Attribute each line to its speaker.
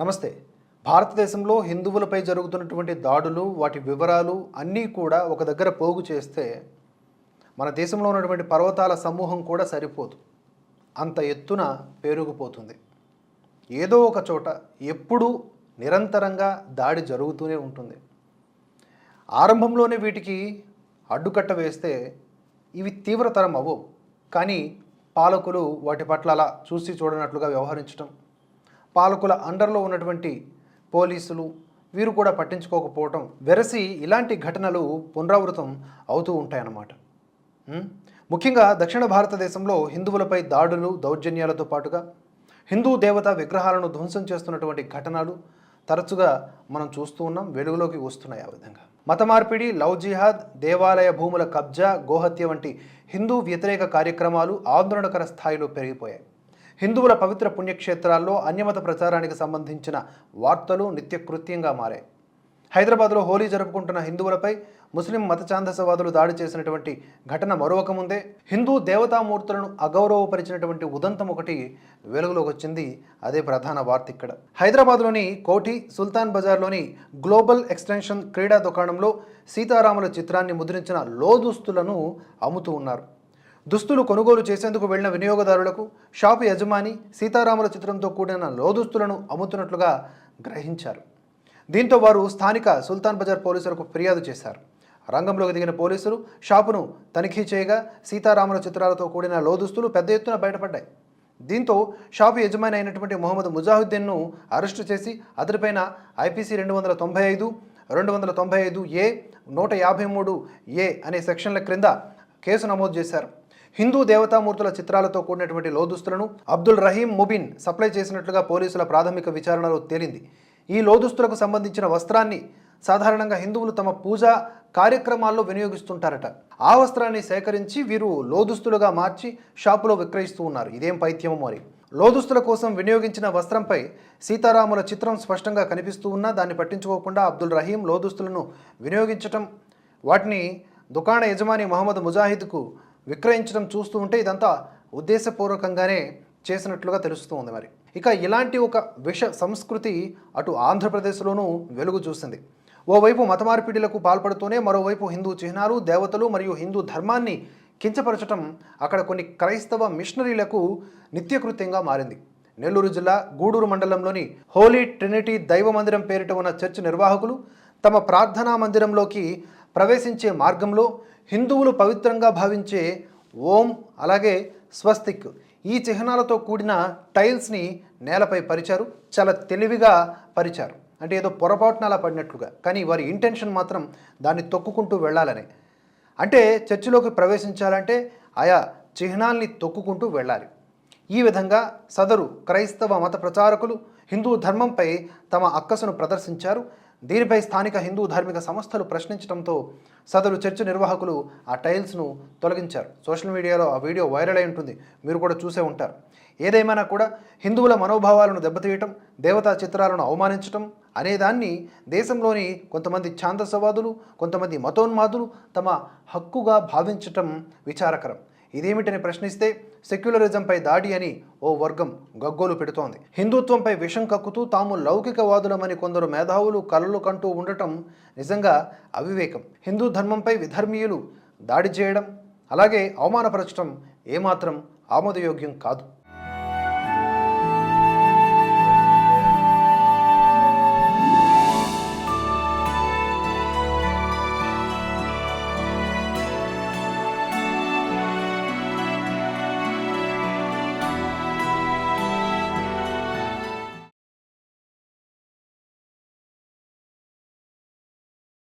Speaker 1: నమస్తే. భారతదేశంలో హిందువులపై జరుగుతున్నటువంటి దాడులు వాటి వివరాలు అన్నీ కూడా ఒక దగ్గర పోగు చేస్తే మన దేశంలో ఉన్నటువంటి పర్వతాల సమూహం కూడా సరిపోదు. అంత ఎత్తున పేరుకుపోతుంది. ఏదో ఒక చోట ఎప్పుడూ నిరంతరంగా దాడి జరుగుతూనే ఉంటుంది. ఆరంభంలోనే వీటికి అడ్డుకట్ట వేస్తే ఇవి తీవ్రతరం అవ్వవు. కానీ పాలకులు వాటి పట్ల అలా చూసి చూడనట్లుగా వ్యవహరించడం పాలకుల అండర్లో ఉన్నటువంటి పోలీసులు వీరు కూడా పట్టించుకోకపోవటం వెరసి ఇలాంటి ఘటనలు పునరావృతం అవుతూ ఉంటాయన్నమాట. ముఖ్యంగా దక్షిణ భారతదేశంలో హిందువులపై దాడులు దౌర్జన్యాలతో పాటుగా హిందూ దేవత విగ్రహాలను ధ్వంసం చేస్తున్నటువంటి ఘటనలు తరచుగా మనం చూస్తూ ఉన్నాం వెలుగులోకి వస్తున్నాయి ఆ విధంగా. మత మార్పిడి లవ్ జిహాద్ దేవాలయ భూముల కబ్జా గోహత్య వంటి హిందూ వ్యతిరేక కార్యక్రమాలు ఆందోళనకర స్థాయిలో పెరిగిపోయాయి. హిందువుల పవిత్ర పుణ్యక్షేత్రాల్లో అన్యమత ప్రచారానికి సంబంధించిన వార్తలు నిత్యకృత్యంగా మారాయి. హైదరాబాద్లో హోలీ జరుపుకుంటున్న హిందువులపై ముస్లిం మతఛాందసవాదులు దాడి చేసినటువంటి ఘటన మరొక ముందే. హిందూ దేవతామూర్తులను అగౌరవపరిచినటువంటి ఉదంతం ఒకటి వెలుగులోకి వచ్చింది. అదే ప్రధాన వార్త ఇక్కడ. హైదరాబాద్లోని కోఠి సుల్తాన్ బజార్లోని గ్లోబల్ ఎక్స్టెన్షన్ క్రీడా దుకాణంలో సీతారాముల చిత్రాన్ని ముద్రించిన లోదుస్తులను అమ్ముతూ ఉన్నారు. దుస్తులు కొనుగోలు చేసేందుకు వెళ్ళిన వినియోగదారులకు షాపు యజమాని సీతారాముల చిత్రంతో కూడిన లోదుస్తులను అమ్ముతున్నట్లుగా గ్రహించారు. దీంతో వారు స్థానిక సుల్తాన్ బజార్ పోలీసులకు ఫిర్యాదు చేశారు. రంగంలోకి దిగిన పోలీసులు షాపును తనిఖీ చేయగా సీతారాముల చిత్రాలతో కూడిన లోదుస్తులు పెద్ద ఎత్తున బయటపడ్డాయి. దీంతో షాపు యజమాని అయినటువంటి మొహమ్మద్ ముజాహుద్దీన్ను అరెస్టు చేసి అతడిపైన ఐపీసీ రెండు వందల తొంభై ఐదు రెండు వందల తొంభై ఐదు ఏ నూట యాభై మూడు ఏ అనే సెక్షన్ల క్రింద కేసు నమోదు చేశారు. హిందూ దేవతామూర్తుల చిత్రాలతో కూడినటువంటి లోదుస్తులను అబ్దుల్ రహీం ముబిన్ సప్లై చేసినట్లుగా పోలీసుల ప్రాథమిక విచారణలో తేలింది. ఈ లోదుస్తులకు సంబంధించిన వస్త్రాన్ని సాధారణంగా హిందువులు తమ పూజా కార్యక్రమాల్లో వినియోగిస్తుంటారట. ఆ వస్త్రాన్ని సేకరించి వీరు లోదుస్తులుగా మార్చి షాపులో విక్రయిస్తూ ఉన్నారు. ఇదేం పైత్యమో మరి? లోదుస్తుల కోసం వినియోగించిన వస్త్రంపై సీతారాముల చిత్రం స్పష్టంగా కనిపిస్తూ ఉన్నా దాన్ని పట్టించుకోకుండా అబ్దుల్ రహీం లోదుస్తులను వినియోగించటం వాటిని దుకాణ యజమాని మహమ్మద్ ముజాహిద్కు విక్రయించడం చూస్తూ ఉంటే ఇదంతా ఉద్దేశపూర్వకంగానే చేసినట్లుగా తెలుస్తూ ఉంది మరి. ఇక ఇలాంటి ఒక విష సంస్కృతి అటు ఆంధ్రప్రదేశ్లోనూ వెలుగు చూసింది. ఓవైపు మత మార్పిడిలకు పాల్పడుతూనే మరోవైపు హిందూ చిహ్నాలు దేవతలు మరియు హిందూ ధర్మాన్ని కించపరచటం అక్కడ కొన్ని క్రైస్తవ మిషనరీలకు నిత్యకృత్యంగా మారింది. నెల్లూరు జిల్లా గూడూరు మండలంలోని హోలీ ట్రినిటీ దైవ మందిరం పేరిట ఉన్న చర్చ్ నిర్వాహకులు తమ ప్రార్థనా మందిరంలోకి ప్రవేశించే మార్గంలో హిందువులు పవిత్రంగా భావించే ఓం అలాగే స్వస్తిక్ ఈ చిహ్నాలతో కూడిన టైల్స్ని నేలపై పరిచారు. చాలా తెలివిగా పరిచారు. అంటే ఏదో పొరపాటున అలా పడినట్లుగా. కానీ వారి ఇంటెన్షన్ మాత్రం దాన్ని తొక్కుకుంటూ వెళ్ళాలని. అంటే చర్చిలోకి ప్రవేశించాలంటే ఆయా చిహ్నాల్ని తొక్కుకుంటూ వెళ్ళాలి. ఈ విధంగా సదరు క్రైస్తవ మత ప్రచారకులు హిందూ ధర్మంపై తమ అక్కసును ప్రదర్శించారు. దీనిపై స్థానిక హిందూ ధార్మిక సంస్థలు ప్రశ్నించడంతో సదరు చర్చ నిర్వాహకులు ఆ టైల్స్ను తొలగించారు. సోషల్ మీడియాలో ఆ వీడియో వైరల్ అయి ఉంటుంది. మీరు కూడా చూసే ఉంటారు. ఏదేమైనా కూడా హిందువుల మనోభావాలను దెబ్బతీయటం దేవతా చిత్రాలను అవమానించటం అనేదాన్ని దేశంలోని కొంతమంది ఛాందసవాదులు కొంతమంది మతోన్మాదులు తమ హక్కుగా భావించటం విచారకరం. ఇదేమిటని ప్రశ్నిస్తే సెక్యులరిజంపై దాడి అని ఓ వర్గం గగ్గోలు పెడుతోంది. హిందుత్వంపై విషం కక్కుతూ తాము లౌకికవాదులమని కొందరు మేధావులు కలలు కంటూ ఉండటం నిజంగా అవివేకం. హిందూ ధర్మంపై విధర్మీయులు దాడి చేయడం అలాగే అవమానపరచడం ఏమాత్రం ఆమోదయోగ్యం కాదు.